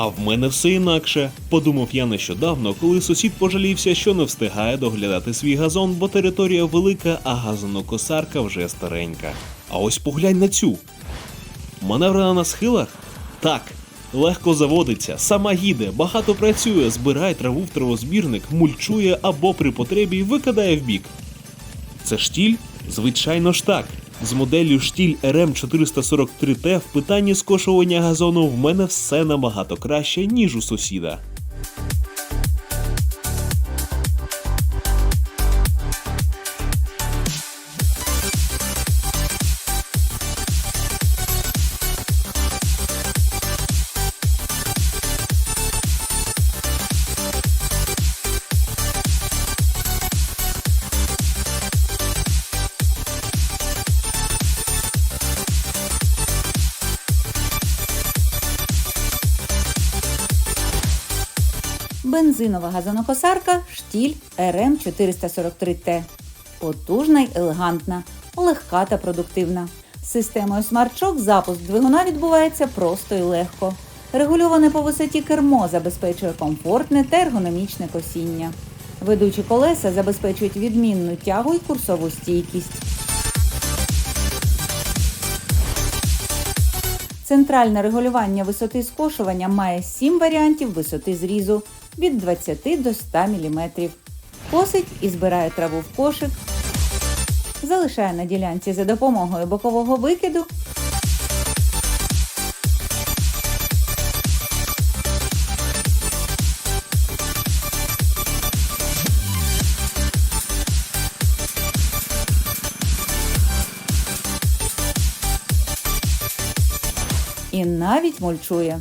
А в мене все інакше. Подумав я нещодавно, коли сусід пожалівся, що не встигає доглядати свій газон, бо територія велика, а газонокосарка вже старенька. А ось поглянь на цю. Маневрена на схилах? Так. Легко заводиться, сама їде, багато працює, збирає траву в травозбірник, мульчує або при потребі викидає в бік. Це штіль? Звичайно ж так. З моделлю штіль RM443T в питанні скошування газону в мене все набагато краще, ніж у сусіда. Бензинова газонокосарка штіль РМ443Т. Потужна й елегантна, легка та продуктивна. З системою Shock запуск двигуна відбувається просто і легко. Регульоване по висоті кермо забезпечує комфортне та ергономічне косіння. Ведучі колеса забезпечують відмінну тягу і курсову стійкість. Центральне регулювання висоти скошування має 7 варіантів висоти зрізу від 20 до 100 мм. Косить і збирає траву в кошик, залишає на ділянці за допомогою бокового викиду. І навіть мульчує.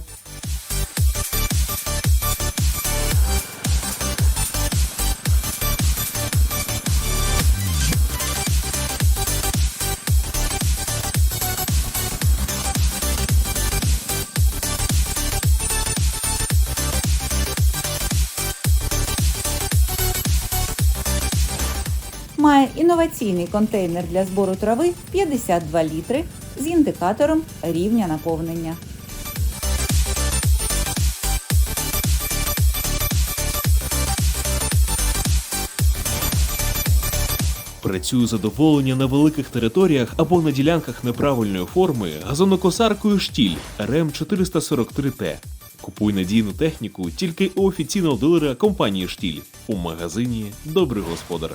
Має інноваційний контейнер для збору трави 52 літри з індикатором рівня наповнення. Працюю задоволення на великих територіях або на ділянках неправильної форми газонокосаркою штіль RM443T. Купуй надійну техніку тільки у офіційного дилера компанії Штіль у магазині Добрий господар.